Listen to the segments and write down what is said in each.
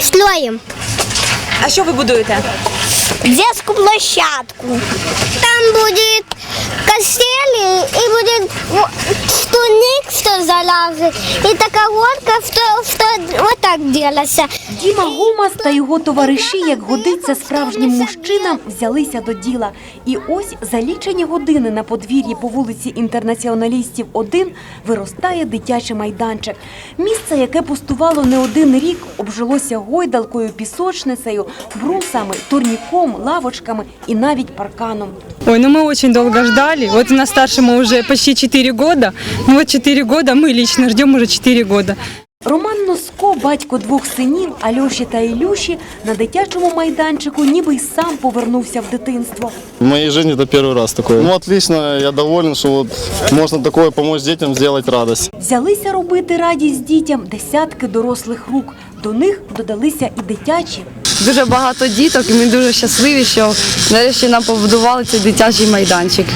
Строим А що ви будуєте? детскую площадку. Там штурник, что залазит. И такая горка, что, что вот так делается. Діма Гумас та його товариші, як годиться справжнім мужчинам, взялися до діла. І ось за лічені години на подвір'ї по вулиці інтернаціоналістів 1 виростає дитячий майданчик. Місце, яке пустувало не один рік, обжилося гойдалкою, пісочницею, брусами, турніком, лавочками і навіть парканом. Ой, ну мы очень долго ждали. Вот у нас старшему уже почти 4 года. Ну вот 4 года, мы лично ждем уже 4 года. Роман Носко, батько двох синів Альоші та Ілюші, на дитячому майданчику ніби й сам повернувся в дитинство. В моей жизни это первый раз такое. Ну, отлично, я доволен, что вот можно такое помочь детям сделать радость. Взялися робити радість дітям десятки дорослих рук. До них додалися і дитячі. Дуже багато діток, і ми дуже щасливі, що нарешті нам побудували цей дитячий майданчик.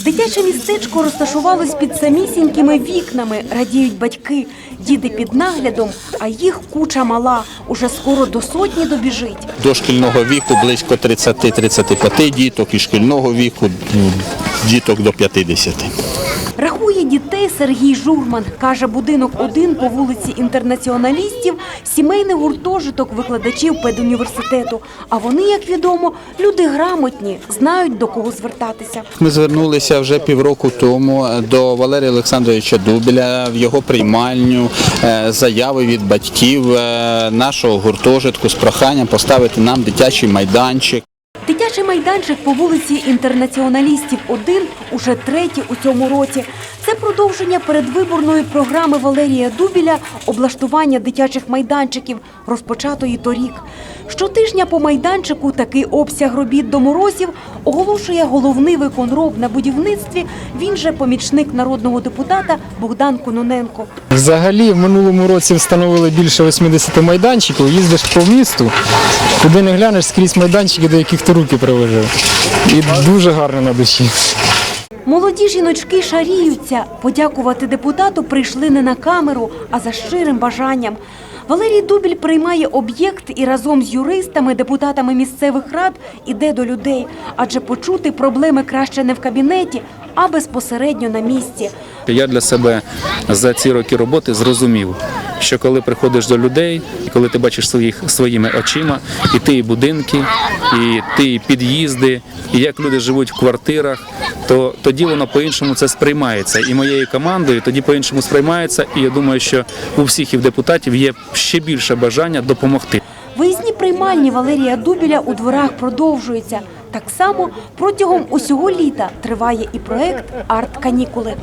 Дитяче містечко розташувалось під самісінькими вікнами, радіють батьки. Діти під наглядом, а їх куча мала. Уже скоро до сотні добіжить. дошкільного віку близько 30-35 діток і шкільного віку діток до 50. Дітей Сергій Журман. Каже, будинок один по вулиці інтернаціоналістів, сімейний гуртожиток викладачів педуніверситету. А вони, як відомо, люди грамотні, знають до кого звертатися. Ми звернулися вже півроку тому до Валерія Олександровича Дубіля в його приймальню е, заяви від батьків е, нашого гуртожитку з проханням поставити нам дитячий майданчик. Дитячий майданчик по вулиці інтернаціоналістів 1 уже третій у цьому році. Це продовження передвиборної програми Валерія Дубіля облаштування дитячих майданчиків, розпочатої торік. Щотижня по майданчику такий обсяг робіт до морозів оголошує головний виконроб на будівництві. Він же помічник народного депутата Богдан Кононенко. Взагалі, в минулому році встановили більше 80 майданчиків. Їздиш по місту, куди не глянеш скрізь майданчики, до яких ти руки приложив. І дуже гарно на душі. Молоді жіночки шаріються. Подякувати депутату прийшли не на камеру, а за щирим бажанням. Валерій Дубіль приймає об'єкт і разом з юристами, депутатами місцевих рад іде до людей, адже почути проблеми краще не в кабінеті, а безпосередньо на місці. Я для себе за ці роки роботи зрозумів, що коли приходиш до людей, коли ти бачиш своїх своїми очима, і ти і будинки, і ти і під'їзди, і як люди живуть в квартирах, то тоді воно по-іншому це сприймається. І моєю командою тоді по-іншому сприймається. І я думаю, що у всіх і в депутатів є ще більше бажання допомогти. Виїзні приймальні Валерія Дубіля у дворах продовжуються. Так само протягом усього літа триває і проект Арт-канікули.